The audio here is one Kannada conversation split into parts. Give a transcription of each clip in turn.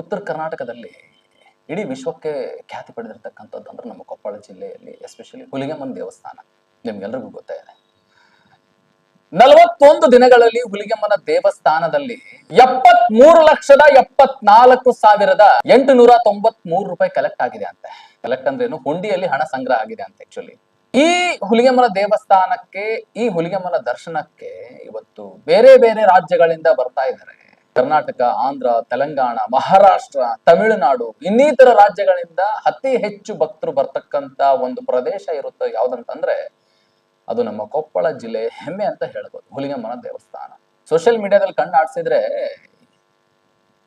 ಉತ್ತರ ಕರ್ನಾಟಕದಲ್ಲಿ ಇಡೀ ವಿಶ್ವಕ್ಕೆ ಖ್ಯಾತಿ ಪಡೆದಿರ್ತಕ್ಕಂಥದ್ದು ಅಂದ್ರೆ ನಮ್ಮ ಕೊಪ್ಪಳ ಜಿಲ್ಲೆಯಲ್ಲಿ ಎಸ್ಪೆಷಲಿ ಹುಲಿಗೆಮ್ಮನ ದೇವಸ್ಥಾನ. ನಿಮ್ಗೆಲ್ರಿಗೂ ಗೊತ್ತೇ ಇದೆ. ನಲವತ್ತೊಂದು ದಿನಗಳಲ್ಲಿ ಹುಲಿಗೆಮ್ಮನ ದೇವಸ್ಥಾನದಲ್ಲಿ ಎಪ್ಪತ್ ಮೂರು ಲಕ್ಷದ ಎಪ್ಪತ್ನಾಲ್ಕು ಸಾವಿರದ ಎಂಟುನೂರ ತೊಂಬತ್ ಮೂರು ರೂಪಾಯಿ ಕಲೆಕ್ಟ್ ಆಗಿದೆ ಅಂತೆ. ಕಲೆಕ್ಟ್ ಅಂದ್ರೆ ಏನು? ಹುಂಡಿಯಲ್ಲಿ ಹಣ ಸಂಗ್ರಹ ಆಗಿದೆ ಅಂತ ಆಕ್ಚುಲಿ ಈ ಹುಲಿಗೆಮ್ಮನ ದೇವಸ್ಥಾನಕ್ಕೆ, ಈ ಹುಲಿಗೆಮ್ಮನ ದರ್ಶನಕ್ಕೆ ಇವತ್ತು ಬೇರೆ ಬೇರೆ ರಾಜ್ಯಗಳಿಂದ ಬರ್ತಾ ಇದ್ದಾರೆ. ಕರ್ನಾಟಕ, ಆಂಧ್ರ, ತೆಲಂಗಾಣ, ಮಹಾರಾಷ್ಟ್ರ, ತಮಿಳುನಾಡು ಇನ್ನಿತರ ರಾಜ್ಯಗಳಿಂದ ಅತಿ ಹೆಚ್ಚು ಭಕ್ತರು ಬರ್ತಕ್ಕಂತ ಒಂದು ಪ್ರದೇಶ ಇರುತ್ತೆ ಯಾವ್ದಂತಂದ್ರೆ ಅದು ನಮ್ಮ ಕೊಪ್ಪಳ ಜಿಲ್ಲೆ ಹೆಮ್ಮೆ ಅಂತ ಹೇಳ್ಬೋದು ಹುಲಿಗಮ್ಮನ ದೇವಸ್ಥಾನ. ಸೋಷಿಯಲ್ ಮೀಡಿಯಾದಲ್ಲಿ ಕಣ್ಣು ಆಡ್ಸಿದ್ರೆ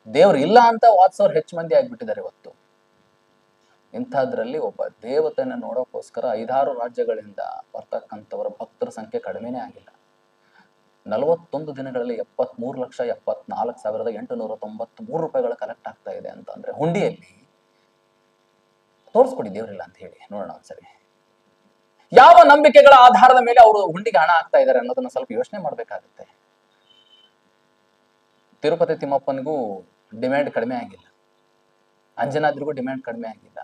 ದೇವ್ರು ಇಲ್ಲ ಅಂತ ವಾದಿಸೋರು ಹೆಚ್ಚು ಮಂದಿ ಆಗ್ಬಿಟ್ಟಿದ್ದಾರೆ ಇವತ್ತು. ಇಂಥದ್ರಲ್ಲಿ ಒಬ್ಬ ದೇವತೆನ ನೋಡೋಕ್ಕೋಸ್ಕರ ಐದಾರು ರಾಜ್ಯಗಳಿಂದ ಬರ್ತಕ್ಕಂಥವರ ಭಕ್ತರ ಸಂಖ್ಯೆ ಕಡಿಮೆನೇ ಆಗಿಲ್ಲ. ನಲವತ್ತೊಂದು ದಿನಗಳಲ್ಲಿ ಎಪ್ಪತ್ಮೂರು ಲಕ್ಷ ಎಪ್ಪತ್ನಾಲ್ಕು ಸಾವಿರದ ಎಂಟುನೂರ ತೊಂಬತ್ತ್ ಮೂರು ರೂಪಾಯಿಗಳ ಕಲೆಕ್ಟ್ ಆಗ್ತಾ ಇದೆ ಅಂತ ಅಂದ್ರೆ ಹುಂಡಿಯಲ್ಲಿ ತೋರಿಸ್ಕೊಡಿ ದೇವರಿಲ್ಲ ಅಂತ ಹೇಳಿ. ನೋಡೋಣ ಒಂದ್ಸರಿ. ಯಾವ ನಂಬಿಕೆಗಳ ಆಧಾರದ ಮೇಲೆ ಅವರು ಹುಂಡಿಗೆ ಹಣ ಆಗ್ತಾ ಇದ್ದಾರೆ ಅನ್ನೋದನ್ನ ಸ್ವಲ್ಪ ಯೋಚನೆ ಮಾಡ್ಬೇಕಾಗುತ್ತೆ. ತಿರುಪತಿ ತಿಮ್ಮಪ್ಪನಿಗೂ ಡಿಮ್ಯಾಂಡ್ ಕಡಿಮೆ ಆಗಿಲ್ಲ. ಅಂಜನಾದ್ರಿಗೂ ಡಿಮ್ಯಾಂಡ್ ಕಡಿಮೆ ಆಗಿಲ್ಲ.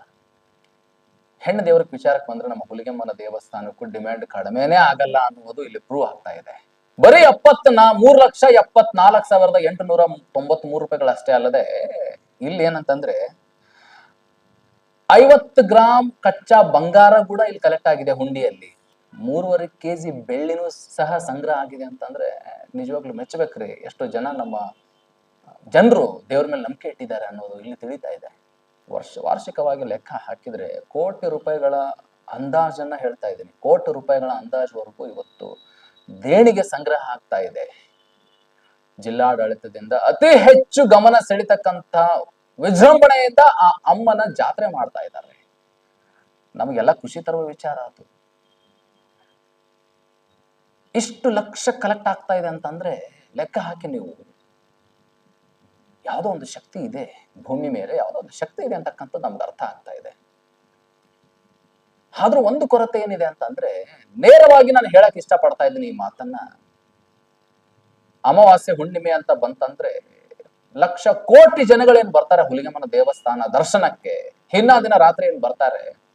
ಹೆಣ್ಣು ದೇವ್ರಿಗೆ ವಿಚಾರಕ್ಕೆ ಬಂದ್ರೆ ನಮ್ಮ ಹುಲಿಗೆಮ್ಮನ ದೇವಸ್ಥಾನಕ್ಕೂ ಡಿಮ್ಯಾಂಡ್ ಕಡಿಮೆನೇ ಆಗಲ್ಲ ಅನ್ನುವುದು ಇಲ್ಲಿ ಪ್ರೂವ್ ಆಗ್ತಾ ಇದೆ. ಬರೀ ಎಪ್ಪತ್ನ ಮೂರ್ ಲಕ್ಷ ಎಪ್ಪತ್ನಾಲ್ಕು ಸಾವಿರದ ಎಂಟುನೂರ ತೊಂಬತ್ ಮೂರು ರೂಪಾಯಿಗಳಷ್ಟೇ ಅಲ್ಲದೆ, ಇಲ್ಲಿ ಏನಂತಂದ್ರೆ ಐವತ್ತು ಗ್ರಾಂ ಕಚ್ಚಾ ಬಂಗಾರ ಕೂಡ ಇಲ್ಲಿ ಕಲೆಕ್ಟ್ ಆಗಿದೆ ಹುಂಡಿಯಲ್ಲಿ. ಮೂರುವರೆ ಕೆಜಿ ಬೆಳ್ಳಿನೂ ಸಹ ಸಂಗ್ರಹ ಆಗಿದೆ ಅಂತಂದ್ರೆ ನಿಜವಾಗ್ಲೂ ಮೆಚ್ಚಬೇಕ್ರಿ. ಎಷ್ಟೋ ಜನ ನಮ್ಮ, ಜನರು ದೇವ್ರ ಮೇಲೆ ನಂಬಿಕೆ ಇಟ್ಟಿದ್ದಾರೆ ಅನ್ನೋದು ಇಲ್ಲಿ ತಿಳಿತಾ ಇದೆ. ವರ್ಷ, ವಾರ್ಷಿಕವಾಗಿ ಲೆಕ್ಕ ಹಾಕಿದ್ರೆ ಕೋಟಿ ರೂಪಾಯಿಗಳ ಅಂದಾಜನ್ನ ಹೇಳ್ತಾ ಇದ್ದೀನಿ. ಕೋಟಿ ರೂಪಾಯಿಗಳ ಅಂದಾಜುವರೆಗೂ ಇವತ್ತು ದೇಣಿಗೆ ಸಂಗ್ರಹ ಆಗ್ತಾ ಇದೆ. ಜಿಲ್ಲಾಡಳಿತದಿಂದ ಅತಿ ಹೆಚ್ಚು ಗಮನ ಸೆಳಿತಕ್ಕಂತ ವಿಜೃಂಭಣೆಯಿಂದ ಆ ಅಮ್ಮನ ಜಾತ್ರೆ ಮಾಡ್ತಾ ಇದ್ದಾರೆ. ನಮಗೆಲ್ಲ ಖುಷಿ ತರುವ ವಿಚಾರ ಅದು. ಇಷ್ಟು ಲಕ್ಷ ಕಲೆಕ್ಟ್ ಆಗ್ತಾ ಇದೆ ಅಂತಂದ್ರೆ ಲೆಕ್ಕ ಹಾಕಿ ನೀವು. ಯಾವುದೋ ಒಂದು ಶಕ್ತಿ ಇದೆ. ಭೂಮಿ ಮೇಲೆ ಯಾವುದೋ ಒಂದು ಶಕ್ತಿ ಇದೆ ಅಂತಕ್ಕಂಥದ್ದು ನಮ್ಗೆ ಅರ್ಥ ಆಗ್ತಾ ಇದೆ. ಆದ್ರೂ ಒಂದು ಕೊರತೆ ಏನಿದೆ ಅಂತಂದ್ರೆ, ನೇರವಾಗಿ ನಾನು ಹೇಳಕ್ ಇಷ್ಟಪಡ್ತಾ ಇದ್ದೀನಿ ಈ ಮಾತನ್ನ. ಅಮಾವಾಸ್ಯೆ ಹುಣ್ಣಿಮೆ ಅಂತ ಬಂತಂದ್ರೆ, ಲಕ್ಷ ಕೋಟಿ ಜನಗಳೇನ್ ಬರ್ತಾರೆ ಹುಲಿಗಮ್ಮನ ದೇವಸ್ಥಾನ ದರ್ಶನಕ್ಕೆ? ಹಿನ್ನ ದಿನ ರಾತ್ರಿ ಏನ್ ಬರ್ತಾರೆ?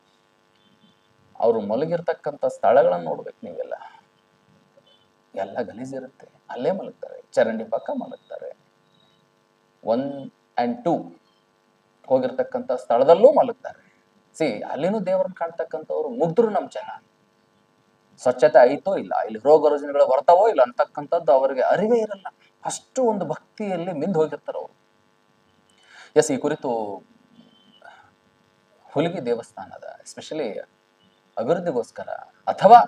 ಅವರು ಮಲಗಿರ್ತಕ್ಕಂಥ ಸ್ಥಳಗಳನ್ನ ನೋಡ್ಬೇಕು ನೀವೆಲ್ಲ. ಎಲ್ಲ ಗಲೀಜಿರುತ್ತೆ ಅಲ್ಲೇ ಮಲಗ್ತಾರೆ. ಚರಂಡಿ ಪಕ್ಕ ಮಲಗ್ತಾರೆ. ಒನ್ ಅಂಡ್ ಟೂ ಹೋಗಿರ್ತಕ್ಕಂಥ ಸ್ಥಳದಲ್ಲೂ ಮಲಗ್ತಾರೆ. ಸಿ ಅಲ್ಲಿನೂ ದೇವರನ್ನ ಕಾಣ್ತಕ್ಕಂಥವ್ರು ಮುಗ್ದ್ರು ನಮ್ಮ ಜನ. ಸ್ವಚ್ಛತೆ ಐತೋ ಇಲ್ಲ, ಇಲ್ಲಿ ರೋಗ ರುಜಿನಗಳು ಬರ್ತಾವೋ ಇಲ್ಲ ಅಂತಕ್ಕಂಥದ್ದು ಅವರಿಗೆ ಅರಿವೇ ಇರಲ್ಲ. ಅಷ್ಟು ಒಂದು ಭಕ್ತಿಯಲ್ಲಿ ಮಿಂದು ಹೋಗಿರ್ತಾರೆ ಅವರು. ಎಸ್ ಈ ಕುರಿತು ಹುಲಿಗಿ ದೇವಸ್ಥಾನದ ಎಸ್ಪೆಷಲಿ ಅಭಿವೃದ್ಧಿಗೋಸ್ಕರ ಅಥವಾ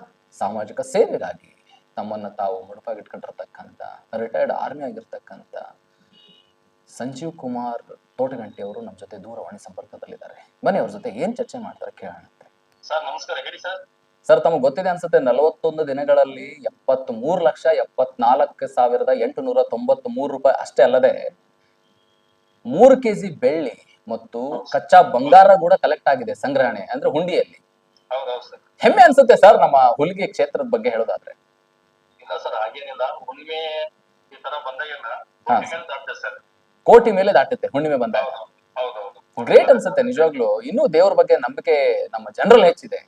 ಸಾಮಾಜಿಕ ಸೇವೆಗಾಗಿ ತಮ್ಮನ್ನ ತಾವು ಮುಡುಪಾಗಿಟ್ಕೊಂಡಿರ್ತಕ್ಕಂಥ ರಿಟೈರ್ಡ್ ಆರ್ಮಿ ಆಗಿರ್ತಕ್ಕಂಥ ಸಂಜೀವ್ ಕುಮಾರ್ ತೋಟಗಂಟಿ ಅವರು ನಮ್ಮ ಜೊತೆ ದೂರವಾಣಿ ಸಂಪರ್ಕದಲ್ಲಿದ್ದಾರೆ. ಬನ್ನಿ ಅವ್ರ ಜೊತೆ ಏನ್ ಚರ್ಚೆ ಮಾಡ್ತಾರೆ ಕೇಳೋಣ ಸರ್ ನಮಸ್ಕಾರ ಹೇಳಿ ಸರ್. ಸರ್ ತಮಗೆ ಗೊತ್ತಿದೆ ಅನ್ಸುತ್ತೆ ನಲವತ್ತೊಂದು ದಿನಗಳಲ್ಲಿ ಎಪ್ಪತ್ತ್ ಮೂರು ಲಕ್ಷ ಎಪ್ಪತ್ನಾಲ್ಕು ಸಾವಿರದ ಎಂಟುನೂರ ತೊಂಬತ್ತ್ ಮೂರು ರೂಪಾಯಿ ಅಷ್ಟೇ ಅಲ್ಲದೆ ಮೂರು ಕೆಜಿ ಬೆಳ್ಳಿ ಮತ್ತು ಕಚ್ಚಾ ಬಂಗಾರ ಕೂಡ ಕಲೆಕ್ಟ್ ಆಗಿದೆ ಸಂಗ್ರಹಣೆ ಅಂದ್ರೆ ಹುಂಡಿಯಲ್ಲಿ. ಹೆಮ್ಮೆ ಅನ್ಸುತ್ತೆ ಸರ್ ನಮ್ಮ ಹುಲಿಗೆ ಕ್ಷೇತ್ರದ ಬಗ್ಗೆ ಹೇಳೋದಾದ್ರೆ. ಇಲ್ಲ ಸರ್ ಹಾಗೇನಿಲ್ಲ. ಹುಣ್ಣಿಮೆ ಈ ತರ ಬಂದಾಗೆಲ್ಲ ಸರ್. ಕೋಟಿ ಮೇಲೆ ದಾಟುತ್ತೆ ಹುಣ್ಣಿಮೆ ಬಂದಾಗ. ಗ್ರೇಟ್ ಅನ್ಸುತ್ತೆ ನಿಜವಾಗ್ಲು. ಇನ್ನೂ ದೇವ್ರ ಬಗ್ಗೆ ನಂಬಿಕೆ ನಮ್ಮ ಜನರಲ್ಲಿ ಹೆಚ್ಚಿದೆ.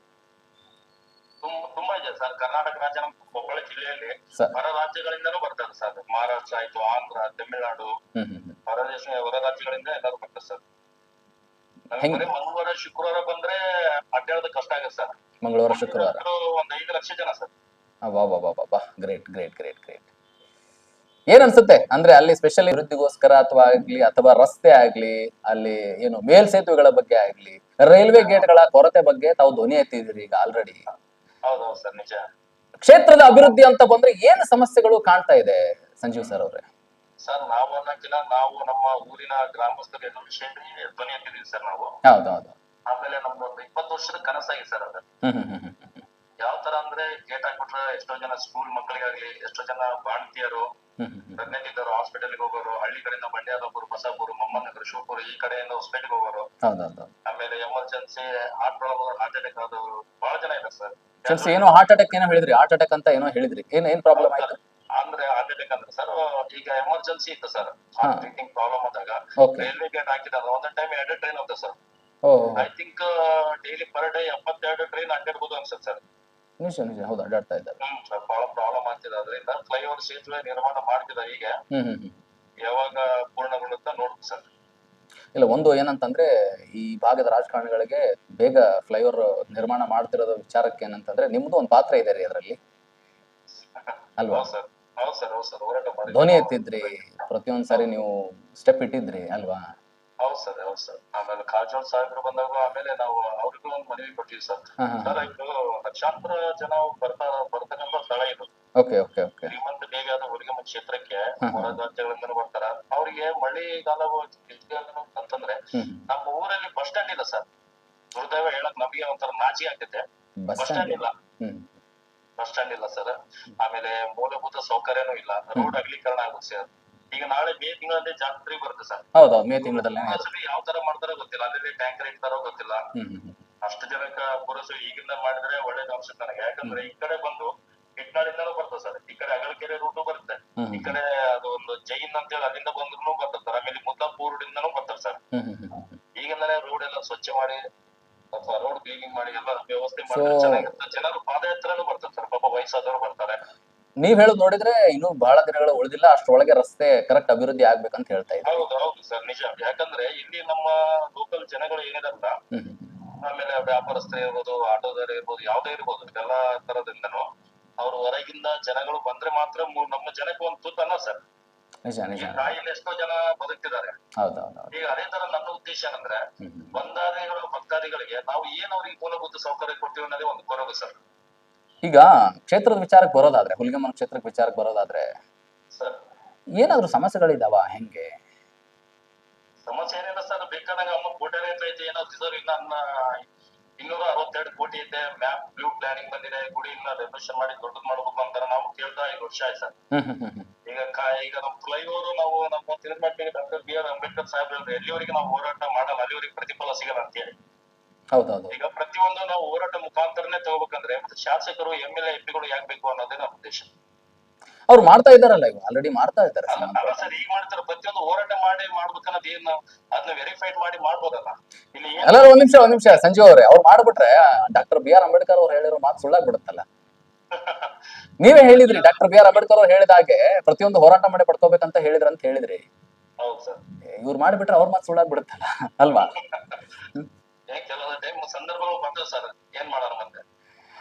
ತುಂಬಾ ಇದೆ ಸರ್. ಕರ್ನಾಟಕ ರಾಜ್ಯ ನಮ್ಮ ಕೊಪ್ಪಳ ಜಿಲ್ಲೆಯಲ್ಲಿ ಹೊರ ರಾಜ್ಯಗಳಿಂದನೂ ಬರ್ತಾರೆ ಸರ್. ಮಹಾರಾಷ್ಟ್ರ ಆಯ್ತು ಆಂಧ್ರ ತಮಿಳುನಾಡು ಹೊರ ದೇಶ ಹೊರ ರಾಜ್ಯಗಳಿಂದ ಎಲ್ಲರೂ ಬರ್ತಾರೆ ಸರ್. ಮಂಗಳವಾರ ಶುಕ್ರವಾರ ಬಂದ್ರೆ ಅಡ್ಡಾಡೋದು ಕಷ್ಟ ಆಗುತ್ತೆ ಸರ್. ಮಂಗಳವಾರ ಶುಕ್ರವಾರ. ಒಂದ್ ಐದು ಲಕ್ಷ ಜನ ಸರ್. ವಾ ಬಾ ಬಾ ಬಾ ಗ್ರೇಟ್ ಗ್ರೇಟ್ ಗ್ರೇಟ್ ಗ್ರೇಟ್ ಏನ್ ಅನ್ಸುತ್ತೆ ಅಂದ್ರೆ ಅಲ್ಲಿ ಸ್ಪೆಷಲಿ ಅಭಿವೃದ್ಧಿಗೋಸ್ಕರ ಅಥವಾ ಆಗ್ಲಿ ಅಥವಾ ರಸ್ತೆ ಆಗ್ಲಿ ಅಲ್ಲಿ ಏನು ಮೇಲ್ ಸೇತುವೆಗಳ ಬಗ್ಗೆ ಆಗ್ಲಿ ರೈಲ್ವೆ ಗೇಟ್ಗಳ ಕೊರತೆ ಬಗ್ಗೆ ತಾವು ಧ್ವನಿ ಎತ್ತಿದಿರಿ ಈಗ ಆಲ್ರೆಡಿ ಸರ್ ನಿಜ. ಕ್ಷೇತ್ರದ ಅಭಿವೃದ್ಧಿ ಅಂತ ಬಂದ್ರೆ ಏನ್ ಸಮಸ್ಯೆಗಳು ಕಾಣ್ತಾ ಇದೆ ಸಂಜೀವ್ ಸರ್ ಅವ್ರೆ? ಸರ್ ನಾವು ಅನ್ನಕ್ಕಿಲ್ಲ ನಾವು ನಮ್ಮ ಊರಿನ ಗ್ರಾಮಸ್ಥರಿಗೆ ಎಲ್ಲರೂ ಸೇರಿ ಧ್ವನಿ ಎತ್ತಿದೀವಿ ಸರ್ ನಾವು. ಹೌದೌದು ಹೌದು. ಆಮೇಲೆ ನಮ್ದು ಒಂದು ಇಪ್ಪತ್ತು ವರ್ಷದ ಕನಸಾಗಿದೆ ಸರ್ ಅದು. ಯಾವ ತರ ಅಂದ್ರೆ ಗೇಟ್ ಹಾಕ್ಬಿಟ್ರೆ ಎಷ್ಟೋ ಜನ ಸ್ಕೂಲ್ ಮಕ್ಕಳಿಗಾಗ್ಲಿ ಎಷ್ಟೋ ಜನ ಬಾಣತಿಯರು ಪ್ರೆಗ್ನೆಂಟ್ ಹಾಸ್ಪಿಟಲ್ ಹೋಗೋರು ಹಳ್ಳಿ ಕಡೆಯಿಂದ ಬಂಡ್ಯಾದಪುರ ಬಸಾಪುರ ಮೊಮ್ಮನಗರ ಶಿವಪುರ ಈ ಕಡೆಯಿಂದ ಹೊಸಪೇಟೆಗೆ ಹೋಗೋರು. ಆಮೇಲೆ emergency heart problem heart attack ಆದವರು ಬಹಳ ಜನ ಇದೆ ಸರ್. ಸರ್ ಏನೋ ಹಾರ್ಟ್ ಅಟ್ಯಾಕ್ ಏನೋ ಹೇಳಿದ್ರಿ ಹಾರ್ಟ್ ಅಟ್ಯಾಕ್ ಅಂತ ಏನೋ ಹೇಳಿದ್ರಿ. ಏನ್ ಏನ್ ಪ್ರಾಬ್ಲಮ್ ಆಯ್ತು? ಅಂದ್ರೆ ಹಾರ್ಟ್ ಅಟ್ಯಾಕ್ ಅಂದ್ರೆ ಸರ್ ಈಗ ಎಮರ್ಜೆನ್ಸಿ ಇತ್ತು ಸರ್. ಬ್ರೀತಿಂಗ್ ಪ್ರಾಬ್ಲಮ್ ಆದಾಗ ರೈಲ್ವೆ ಗೇಟ್ ಹಾಕಿದಾಗ ಒಂದೊಂದ್ ಟೈಮ್ ಎರಡು ಟ್ರೈನ್ ಹೋಗ್ತದೆ sir I think daily per day ಎಪ್ಪತ್ತೆರಡು ಟ್ರೈನ್ ಅಡ್ಡಾಡ್ಬೋದು ಅನ್ಸುತ್ತೆ ಸರ್ ನಿಜ ನಿಜ ಹೌದು? ಅಡ್ಡಾಡ್ತಾ ಇದ್ದಾರೆ. ಬಹಳ ಪ್ರಾಬ್ಲಮ್ ಆಗ್ತಿದೆ. ಅದರಿಂದ ಫ್ಲೈಓವರ್ ಸೇತುವೆ ನಿರ್ಮಾಣ ಮಾಡ್ತಿದೆ ಈಗ ಹ್ಮ್ ಹ್ಮ್ ಹ್ಮ್. ಯಾವಾಗ ಪೂರ್ಣಗೊಳ್ಳುತ್ತಾ ನೋಡ್ಬೇಕು ಸರ್. ಇಲ್ಲ ಒಂದು ಏನಂತಂದ್ರೆ ಈ ಭಾಗದ ರಾಜಕಾರಣಿಗಳಿಗೆ ಬೇಗ ಫ್ಲೈಓವರ್ ನಿರ್ಮಾಣ ಮಾಡ್ತಿರೋದ ವಿಚಾರಕ್ಕೆ ಏನಂತಂದ್ರೆ ನಿಮ್ದು ಒಂದು ಪಾತ್ರ ಇದೆ ರೀ ಅದರಲ್ಲಿ. ಅಲ್ವಾ? ಹೌದು ಸರ್. ಹೌದು ಸರ್ ಹೌದು ಸರ್. ಹೋರಾಟ ಮಾಡಿ ಧ್ವನಿ ಎತ್ತಿದ್ರಿ. ಪ್ರತಿಯೊಂದ್ ಸಾರಿ ನೀವು ಸ್ಟೆಪ್ ಇಟ್ಟಿದ್ರಿ ಅಲ್ವಾ? ಹೌದು ಸರ್ ಹೌದು ಸರ್. ಆಮೇಲೆ ಕಾಜೋಳ ಸಾಹೇಬ್ರು ಬಂದಾಗ ಆಮೇಲೆ ನಾವು ಅವ್ರಿಗೂ ಒಂದು ಮನವಿ ಕೊಟ್ಟಿವಿ ಸರ್. ಸರ್ ಇದು ಲಕ್ಷಾಂತರ ಜನ ಬರ್ತಾ ಬರ್ತಕ್ಕಂತ ಸ್ಥಳ ಇದು. Okay okay okay. ಶ್ರೀಮಂತ ದೇವಿಯಾದ ಹುಲಿಗೆಮ್ಮ ಕ್ಷೇತ್ರಕ್ಕೆ ಹಾ. ಹೊರ ರಾಜ್ಯಗಳಿಂದ ಬರ್ತಾರ. ಅವ್ರಿಗೆ ಮಳೆಗಾಲ ಅಂತಂದ್ರೆ ನಮ್ಮ ಊರಲ್ಲಿ ಬಸ್ ಸ್ಟ್ಯಾಂಡ್ ಇಲ್ಲ ಸರ್. ದುರ್ದೈವ ಹೇಳಕ್ ನಮಗೆ ಒಂಥರ ನಾಚಿ ಆಗ್ತೈತೆ. ಬಸ್ ಬಸ್ ಸ್ಟ್ಯಾಂಡ್ ಇಲ್ಲ. ಬಸ್ ಸ್ಟ್ಯಾಂಡ್ ಇಲ್ಲ ಸರ್. ಆಮೇಲೆ ಮೂಲಭೂತ ಸೌಕರ್ಯನೂ ಇಲ್ಲ. ರೋಡ್ ಅಗಲೀಕರಣ ಆಗುತ್ತೆ ಸರ್. ಈಗ ನಾಳೆ ಮೇ ತಿಂಗಳಲ್ಲಿ ಜಾತ್ರೆ ಬರುತ್ತೆ ಸರ್. ಹೌದು ಮೇ ತಿಂಗಳಲ್ಲಿ ಪುರಸಭೆ ಯಾವ ತರ ಮಾಡ್ತಾರೋ ಗೊತ್ತಿಲ್ಲ ಅಲ್ಲಿ ಟ್ಯಾಂಕರ್ ಇಡ್ತಾರೋ ಗೊತ್ತಿಲ್ಲ. ಅಷ್ಟು ಜನಕ್ಕ ಪುರುಷ ಈಗಿಂದ ಮಾಡಿದ್ರೆ ಒಳ್ಳೇದು ಅಂಶ ನನಗೆ. ಯಾಕಂದ್ರೆ ಈ ಕಡೆ ಬಂದು ಇಟ್ನಾಳಿಂದನೂ ಬರ್ತದೆ ಸರ್. ಈ ಕಡೆ ಅಗಳಕೆರೆ ರೂಟು ಬರುತ್ತೆ. ಈ ಕಡೆ ಅದು ಒಂದು ಜೈನ್ ಅಂತ ಹೇಳಿ ಅಲ್ಲಿಂದ ಬಂದ್ರು ಬರ್ತದೆ. ಸರ್. ಆಮೇಲೆ ರೂಡಿಂದನು ಬರ್ತಾರೆ ಸರ್. ಈಗಿಂದಲೇ ರೋಡ್ ಎಲ್ಲ ಸ್ವಚ್ಛ ಮಾಡಿ ಅಥವಾ ರೋಡ್ ಕ್ಲೀನಿಂಗ್ ಮಾಡಿ ಎಲ್ಲ ವ್ಯವಸ್ಥೆ ಮಾಡಿದ್ರೆ ಚೆನ್ನಾಗಿರುತ್ತೆ. ಜನರು ಪಾದಯಾತ್ರೆನೂ ಬರ್ತಾರೆ ಸರ್. ಪಾಪ ವಯಸ್ಸಾದವರು ಬರ್ತಾರೆ. ನೀವ್ ಹೇಳುದ್ ನೋಡಿದ್ರೆ ಇನ್ನು ಬಹಳ ದಿನಗಳು ಉಳಿದಿಲ್ಲ ಅಷ್ಟೊಳಗೆ ರಸ್ತೆ ಕರೆಕ್ಟ್ ಅಭಿವೃದ್ಧಿ ಆಗ್ಬೇಕಂತ ಹೇಳ್ತಾ ಇದ್ದಾರೆ ಹೌದು ಹೌದು ಸರ್ ನಿಜ. ಯಾಕಂದ್ರೆ ಇಲ್ಲಿ ನಮ್ಮ ಲೋಕಲ್ ಜನಗಳು ಏನಿದಂತ. ಆಮೇಲೆ ವ್ಯಾಪಾರಸ್ಥರು ಇರ್ಬೋದು ಆಟೋದಾರ ಇರ್ಬೋದು ಯಾವ್ದೇ ಇರ್ಬೋದು ಎಲ್ಲಾ ತರದಿಂದನು ಅವ್ರ ಹೊರಗಿಂದ ಜನಗಳು ಬಂದ್ರೆ ಮಾತ್ರ ನಮ್ಮ ಜನಕ್ಕೆ ಒಂದು ತುತ್ತ ಅಲ್ಲ ಸರ್. ನಿಜ ನಿಜ. ಕಾಯಿಲೆ ಎಷ್ಟೋ ಜನ ಬದುಕ್ತಿದ್ದಾರೆ. ಈಗ ಅದೇ ತರ ನನ್ನ ಉದ್ದೇಶ ಹ್ಮ್. ಬಂದಾದಿಗಳು ಭಕ್ತಾದಿಗಳಿಗೆ ನಾವು ಏನ್ ಅವ್ರಿಗೆ ಮೂಲಭೂತ ಸೌಕರ್ಯ ಕೊಡ್ತೀವಿ ಅನ್ನೋದೇ ಒಂದು ಕೊರಗು ಸರ್. ಈಗ ಕ್ಷೇತ್ರದ ವಿಚಾರಕ್ಕೆ ಬರೋದಾದ್ರೆ ಹುಲಿಗೆಮ್ಮನ ಕ್ಷೇತ್ರಕ್ಕೆ ವಿಚಾರಕ್ಕೆ ಬರೋದಾದ್ರೆ ಏನಾದ್ರೂ ಸಮಸ್ಯೆಗಳಿದಾವ ಹೆಂಗೆ? ಸಮಸ್ಯೆ ಏನಿಲ್ಲ ಸರ್ ಬೇಕಾದಾಗ ಅಮ್ಮ ಕೋಟೆ ಐತೆ ಏನೋ ರಿಸರ್ವ್ ಇಲ್ಲ ಅನ್ನ ಇನ್ನೂರ ಅರವತ್ತೆರಡು ಕೋಟಿ ಇದೆ ಮ್ಯಾಪ್ ಬ್ಲೂ ಪ್ಲಾನಿಂಗ್ ಬಂದಿದೆ ಗುಡಿ ಇಲ್ಲ ರೆನೋವೇಷನ್ ಮಾಡಿ ದೊಡ್ಡದು ಮಾಡ್ಬೇಕು ಅಂತಾರೆ ನಾವು ಕೇಳ್ತಾ ಐದು ವರ್ಷ ಆಯ್ತು ಸರ್. ಈಗ ಈಗ ನಮ್ ಫ್ಲೈಓವರ್ ನಾವು ನಮ್ಮ ತಿರುಮಟ್ಟಿಗೆ doctor B R Ambedkar Saheb ಹೇಳಿದ್ರೆ ಎಲ್ಲಿವರೆಗೆ ನಾವು ಹೋರಾಟ ಮಾಡಲ್ಲ ಅಲ್ಲಿವರೆಗೆ ಪ್ರತಿಫಲ ಸಿಗಲ್ಲ ಅಂತ ಹೇಳಿ ಹೌದು ಹೌದು ಈಗ ಪ್ರತಿಯೊಂದು ನಾವು ಹೋರಾಟ ಮುಖಾಂತರನೇ ತಗೋಬೇಕಂದ್ರೆ ಮತ್ತೆ ಶಾಸಕರು ಎಂ ಎಲ್ ಎ ಗಳು ಯಾಕೆ ಬೇಕು ಅನ್ನೋದೇ ನಮ್ಮ ಉದ್ದೇಶ. ಅವ್ರು ಮಾಡ್ತಾ ಇದಾರಲ್ಲ ಈಗ ಆಲ್ರೆಡಿ ಮಾಡ್ತಾ ಇದ್ದಾರೆ ಅಲ್ಲ ಸರ್ ಈಗ ಮಾಡ್ತಾರೆ. ಪ್ರತಿಯೊಂದು ಹೋರಾಟ ಮಾಡಿ ಮಾಡ್ಬೇಕನ್ನೋದು ಏನು ಅದನ್ನ ವೆರಿಫೈಡ್ ಮಾಡಿ ಮಾಡ್ಬೋದಲ್ಲ? ಇಲ್ಲಿ ಎಲ್ಲರೂ ಅಲ್ಲ ಒಂದ್ ನಿಮಿಷ ಒಂದ್ ನಿಮಿಷ ಸಂಜೀವ್ ಅವ್ರೆ. ಅವ್ರು ಮಾಡ್ಬಿಟ್ರೆ ಡಾಕ್ಟರ್ ಬಿ ಆರ್ ಅಂಬೇಡ್ಕರ್ ಅವ್ರು ಹೇಳಿರೋ ಮಾತು ಸುಳ್ಳಾಗ್ಬಿಡುತ್ತಲ್ಲ ನೀವೇ ಹೇಳಿದ್ರಿ ಡಾಕ್ಟರ್ ಬಿ ಆರ್ ಅಂಬೇಡ್ಕರ್ ಅವ್ರು ಹೇಳಿದ ಹಾಗೆ ಪ್ರತಿಯೊಂದು ಹೋರಾಟ ಮಾಡಿ ಪಡ್ಕೋಬೇಕಂತ ಹೇಳಿದ್ರ ಅಂತ ಹೇಳಿದ್ರಿ. ಹೌದು ಸರ್. ಇವ್ರು ಮಾಡಿಬಿಟ್ರೆ ಅವ್ರ ಮಾತು ಸುಳ್ಳಾಗ್ಬಿಡುತ್ತಲ್ಲ ಅಲ್ವಾ? ಕೆಲವೊಂದು ಟೈಮ್ ಸಂದರ್ಭಗಳು ಬರ್ತವೆ ಸರ್. ಏನ್ ಮಾಡೋಣ ಮತ್ತೆ?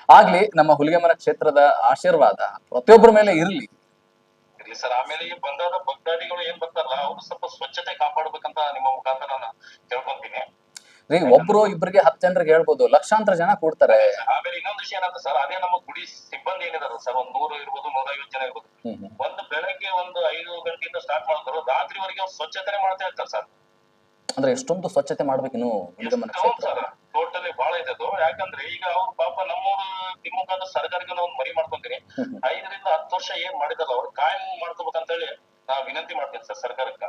ಆಗ್ಲಿ ನಮ್ಮ ಹುಲಿಗೆಮನ ಕ್ಷೇತ್ರದ ಆಶೀರ್ವಾದ ಪ್ರತಿಯೊಬ್ಬರ ಮೇಲೆ ಇರ್ಲಿ. ಇರ್ಲಿ ಸರ್. ಆಮೇಲೆ ಈ ಬಂದಾದ ಭಕ್ತಾದಿಗಳು ಏನ್ ಬರ್ತಾರಲ್ಲ ಅವ್ರು ಸ್ವಲ್ಪ ಸ್ವಚ್ಛತೆ ಕಾಪಾಡ್ಬೇಕಂತ ನಿಮ್ಮ ಮುಖಾಂತರ ನಾನು ಕೇಳ್ಕೊಂತೀನಿ ರೀ ಒಬ್ರು ಇಬ್ರಿಗೆ ಹತ್ತು ಜನರಿಗೆ ಹೇಳ್ಬೋದು ಲಕ್ಷಾಂತರ ಜನ ಕೂಡ್ತಾರೆ. ಆಮೇಲೆ ಇನ್ನೊಂದು ವಿಷಯ ಏನಂತ ಸರ್ ಅದೇ ನಮ್ಮ ಗುಡಿ ಸಿಬ್ಬಂದಿ ಏನಿದಾರ ಸರ್ ಒಂದ್ ನೂರು ಇರ್ಬೋದು ನೂರೈವತ್ತು ಜನ ಇರ್ಬೋದು. ಒಂದು ಬೆಳಗ್ಗೆ ಒಂದು ಐದು ಗಂಟೆಯಿಂದ ಸ್ಟಾರ್ಟ್ ಮಾಡ್ತಾರೆ ರಾತ್ರಿವರೆಗೆ ಅವ್ರು ಸ್ವಚ್ಛತೆ ಮಾಡ್ತಾ ಇರ್ತಾರೆ ಸರ್. ಅಂದ್ರೆ ಎಷ್ಟೊಂದು ಸ್ವಚ್ಛತೆ ಮಾಡ್ಬೇಕು ಇನ್ನು ಹುಲಿಗೆಮನ ಕ್ಷೇತ್ರ. ಟೋಟಲಿ ಬಹಳ ಇದೆ ಅದು ಯಾಕಂದ್ರೆ ಈಗ ಅವ್ರು ಪಾಪ ನಮ್ಮೂರು ಶಿವಮೊಗ್ಗದ ಸರ್ಕಾರಕ್ಕೆ ಒಂದು ಮರಿ ಮಾಡ್ಕೊಂತೀನಿ. ಐದರಿಂದ ಹತ್ತು ವರ್ಷ ಏನ್ ಮಾಡಿದಲ್ಲ ಅವ್ರು ಕಾಯಂ ಮಾಡ್ಕೋಬೇಕಂತ ಹೇಳಿ ನಾ ವಿನಂತಿ ಮಾಡ್ತೀನಿ ಸರ್ ಸರ್ಕಾರಕ್ಕೆ.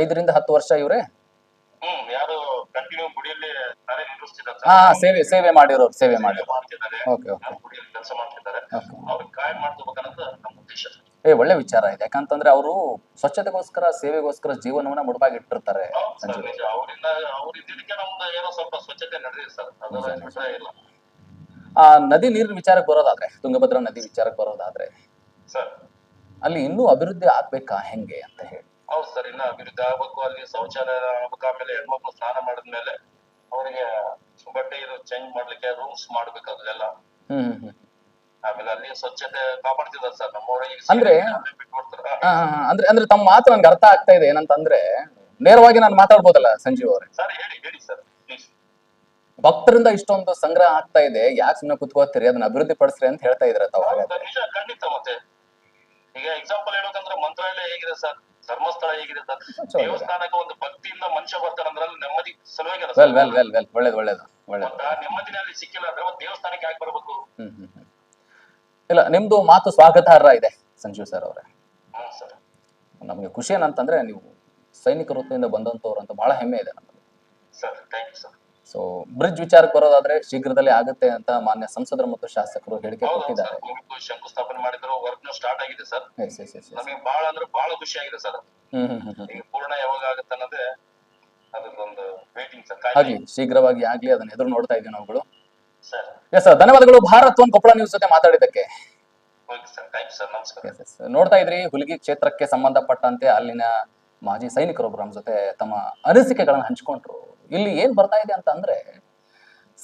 ಐದರಿಂದ ಹತ್ತು ವರ್ಷ ಇವ್ರೆ? ಹ್ಮ್ ಯಾರು ಕಂಟಿನ್ಯೂ ಗುಡಿಯಲ್ಲಿ ಕಾರ್ಯ ನಿರ್ವಹಿಸ್ತಿದ್ದಾರೆ ಹಾ ಸೇವೆ ಸೇವೆ ಮಾಡಿರೋರು ಸೇವೆ ಮಾಡಿರೋರು. ಮಾಡ್ತಿದ್ದಾರೆ. Okay okay. ಗುಡಿಯಲ್ಲಿ ಕೆಲಸ ಮಾಡ್ತಿದ್ದಾರೆ. ಅವ್ರಿಗೆ ಕಾಯಂ ಮಾಡ್ಕೋಬೇಕನ್ನೋದು ನಮ್ಮ ಉದ್ದೇಶ. ಏ ಒಳ್ಳೆ ವಿಚಾರ ಇದೆ. ಯಾಕಂತಂದ್ರೆ ಅವರು ಸ್ವಚ್ಛತೆಗೋಸ್ಕರ ಸೇವೆಗೋಸ್ಕರ ಜೀವನವನ್ನ ಮುಡುಪಾಗಿಟ್ಟಿರ್ತಾರೆ ಸಂಜೀವ್. ನಿಜ. ಅವರಿಂದ ಅವ್ರ ನಮ್ದು ಏನೋ ಸ್ವಲ್ಪ ಸ್ವಚ್ಛತೆ ನಡೆದಿದೆ ಸರ್. ಇಲ್ಲ. ಆ ನದಿ ನೀರಿನ ವಿಚಾರಕ್ಕೆ ಬರೋದಾದ್ರೆ ತುಂಗಭದ್ರಾ ನದಿ ವಿಚಾರಕ್ಕೆ ಬರೋದಾದ್ರೆ ಸರ್. ಅಲ್ಲಿ ಇನ್ನೂ ಅಭಿವೃದ್ಧಿ ಆಗ್ಬೇಕಾ ಹೆಂಗೆ ಅಂತ ಹೇಳಿ. ಹೌದು ಸರ್ ಇನ್ನ ಅಭಿವೃದ್ಧಿ ಆಗ್ಬೇಕು. ಅಲ್ಲಿ ಶೌಚಾಲಯ ಆಗ್ಬೇಕು. ಆಮೇಲೆ ಹೆಣ್ಮಕ್ಳು ಸ್ನಾನ ಮಾಡಿದ್ಮೇಲೆ ಅವರಿಗೆ ಬಟ್ಟೆ ಇದು ಚೇಂಜ್ ಮಾಡ್ಲಿಕ್ಕೆ ರೂಮ್ಸ್ ಮಾಡ್ಬೇಕು ಅದೆಲ್ಲ. ಹ್ಮ್ ಹ್ಮ್. ಆಮೇಲೆ ಅಲ್ಲಿ ಸ್ವಚ್ಛತೆ ಕಾಪಾಡ್ತಿದ್ದಾರೆ ಸರ್. ನಮ್ಮವ್ರಿಗೆ ಅಂದ್ರೆ- ಅಂದ್ರೆ ಅಂದ್ರೆ ತಮ್ಮ ಮಾತು ನನ್ಗೆ ಅರ್ಥ ಆಗ್ತಾ ಇದೆ ಏನಂತಂದ್ರೆ ನೇರವಾಗಿ ನಾನು ಮಾತಾಡ್ಬೋದಲ್ಲ ಸಂಜೀವ್ ಅವರೇ? ಸರ್ ಹೇಳಿ ಹೇಳಿ ಸರ್ ಭಕ್ತರಿಂದ ಇಷ್ಟೊಂದು ಸಂಗ್ರಹ ಆಗ್ತಾ ಇದೆ. ಯಾಕೆ ಸುಮ್ಮನೆ ಕುತ್ಕೋತೀರಿ ಅದನ್ನ ಅಭಿವೃದ್ಧಿ ಪಡಿಸ್ರಿ ಅಂತ ಹೇಳ್ತಾ ಇದ್ರೆ ತಾವು? ಹಾಗಾದ್ರೆ ನಿಜ ಖಂಡಿತ ಮತ್ತೆ. ಈಗ ಎಕ್ಸಾಂಪಲ್ ಹೇಳ್ಬೇಕಂದ್ರೆ ಮಂತ್ರಾಲಯ ಹೇಗಿದೆ ಸರ್. ಧರ್ಮಸ್ಥಳ ಹೇಗಿದೆ ಸರ್. ದೇವಸ್ಥಾನಕ್ಕೆ ಒಂದು ಭಕ್ತಿಯಿಂದ ಮನುಷ್ಯ ಬರ್ತಾರೆ ಅಂದ್ರೆ ನೆಮ್ಮದಿ ಸಲುವಾಗಿ ಅಲ್ಲ well sir well well well ಒಳ್ಳೇದು ಒಳ್ಳೇದು ಒಳ್ಳೇದು. ನೆಮ್ಮದಿನಲ್ಲಿ ಸಿಕ್ಕಿಲ್ಲ ಅಂದ್ರೆ ಒಂದು ದೇವಸ್ಥಾನಕ್ಕೆ ಯಾಕೆ ಬರ್ಬೇಕು. ಇಲ್ಲ ನಿಮ್ದು ಮಾತು ಸ್ವಾಗತಾರ್ಹ ಇದೆ ಸಂಜೀವ್ ಸರ್ ಅವರೇ. ನಮಗೆ ಖುಷಿ ಏನಂತಂದ್ರೆ ನೀವು ಸೈನಿಕ ವೃತ್ತಿಯಿಂದ ಬಂದಂತವ್ರು ಅಂತ ಬಹಳ ಹೆಮ್ಮೆ ಇದೆ ನಮಗೆ. ಸೊ ಬ್ರಿಡ್ಜ್ ವಿಚಾರಕ್ಕೆ ಬರೋದಾದ್ರೆ ಶೀಘ್ರದಲ್ಲೇ ಆಗುತ್ತೆ ಅಂತ ಮಾನ್ಯ ಸಂಸದರು ಮತ್ತು ಶಾಸಕರು ಹೇಳಿಕೆ ಕೊಟ್ಟಿದ್ದಾರೆ. ಶಂಕುಸ್ಥಾಪನೆ ಮಾಡಿದ್ರು ವರ್ಕ್ ಸ್ಟಾರ್ಟ್ ಆಗಿದೆ ಸರ್ ಎಸ್ ಎಸ್ ಎಸ್ ನಮಗೆ ಬಹಳ ಅಂದ್ರೆ ಬಹಳ ಖುಷಿ ಆಗಿದೆ ಸರ್ ಈಗ ಪೂರ್ಣ ಯಾವಾಗ ಆಗುತ್ತೆ ಅನ್ನೋದೇ ಅದೊಂದು ವೇಟಿಂಗ್ ಸರ್ ಆಗ್ಲಿ ಶೀಘ್ರವಾಗಿ ಆಗ್ಲಿ ಅದನ್ನ ಎದುರು ನೋಡ್ತಾ ಇದೀವಿ ನಾವುಗಳು. ಎಸ್ ಸರ್ ಧನ್ಯವಾದಗಳು. ಭಾರತ್ ಒನ್ ಕೊಪ್ಪಳ ನ್ಯೂಸ್ ಜೊತೆ ಮಾತಾಡಿದ್ದಕ್ಕೆ. ನೋಡ್ತಾ ಇದ್ರಿ ಹುಲಿಗಿ ಕ್ಷೇತ್ರಕ್ಕೆ ಸಂಬಂಧಪಟ್ಟಂತೆ ಅಲ್ಲಿನ ಮಾಜಿ ಸೈನಿಕರೊಬ್ಬರು ನಮ್ಮ ಜೊತೆ ತಮ್ಮ ಅನಿಸಿಕೆಗಳನ್ನ ಹಂಚಿಕೊಂಡ್ರು. ಇಲ್ಲಿ ಏನ್ ಬರ್ತಾ ಇದೆ ಅಂತ ಅಂದ್ರೆ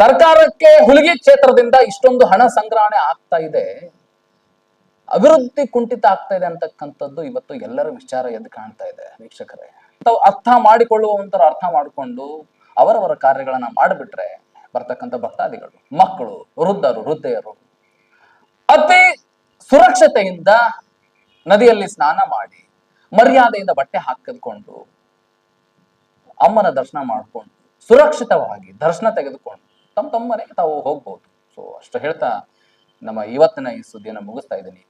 ಸರ್ಕಾರಕ್ಕೆ ಹುಲಿಗಿ ಕ್ಷೇತ್ರದಿಂದ ಇಷ್ಟೊಂದು ಹಣ ಸಂಗ್ರಹಣೆ ಆಗ್ತಾ ಇದೆ. ಅಭಿವೃದ್ಧಿ ಕುಂಠಿತ ಆಗ್ತಾ ಇದೆ ಅಂತಕ್ಕಂಥದ್ದು ಇವತ್ತು ಎಲ್ಲರ ವಿಚಾರ ಎದ್ದು ಕಾಣ್ತಾ ಇದೆ ವೀಕ್ಷಕರೇ. ತಾವು ಅರ್ಥ ಮಾಡಿಕೊಳ್ಳುವಂತರ ಅರ್ಥ ಮಾಡಿಕೊಂಡು ಅವರವರ ಕಾರ್ಯಗಳನ್ನ ಮಾಡಿಬಿಟ್ರೆ ಬರ್ತಕ್ಕಂಥ ಭಕ್ತಾದಿಗಳು, ಮಕ್ಕಳು, ವೃದ್ಧರು, ವೃದ್ಧೆಯರು. ಅತಿ ಸುರಕ್ಷತೆಯಿಂದ ನದಿಯಲ್ಲಿ ಸ್ನಾನ ಮಾಡಿ, ಮರ್ಯಾದೆಯಿಂದ ಬಟ್ಟೆ ಹಾಕಿದ್ಕೊಂಡು, ಅಮ್ಮನ ದರ್ಶನ ಮಾಡಿಕೊಂಡು, ಸುರಕ್ಷಿತವಾಗಿ ದರ್ಶನ ತೆಗೆದುಕೊಂಡು ತಮ್ಮ ತಮ್ಮ ಮನೆಗೆ ತಾವು ಹೋಗ್ಬೋದು. ಸೊ ಅಷ್ಟು ಹೇಳ್ತಾ ನಮ್ಮ ಇವತ್ತಿನ ಈ ಸುದ್ದಿಯನ್ನು ಮುಗಿಸ್ತಾ ಇದ್ದೀನಿ.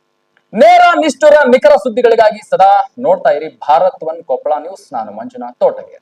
ನೇರ, ನಿಷ್ಠುರ, ನಿಖರ ಸುದ್ದಿಗಳಿಗಾಗಿ ಸದಾ ನೋಡ್ತಾ ಇರಿ. ಭಾರತ್ ಒನ್ ಕೊಪ್ಪಳ ನ್ಯೂಸ್ ನಾನು ಮಂಜುನಾಥ್ ತೋಟಗೆ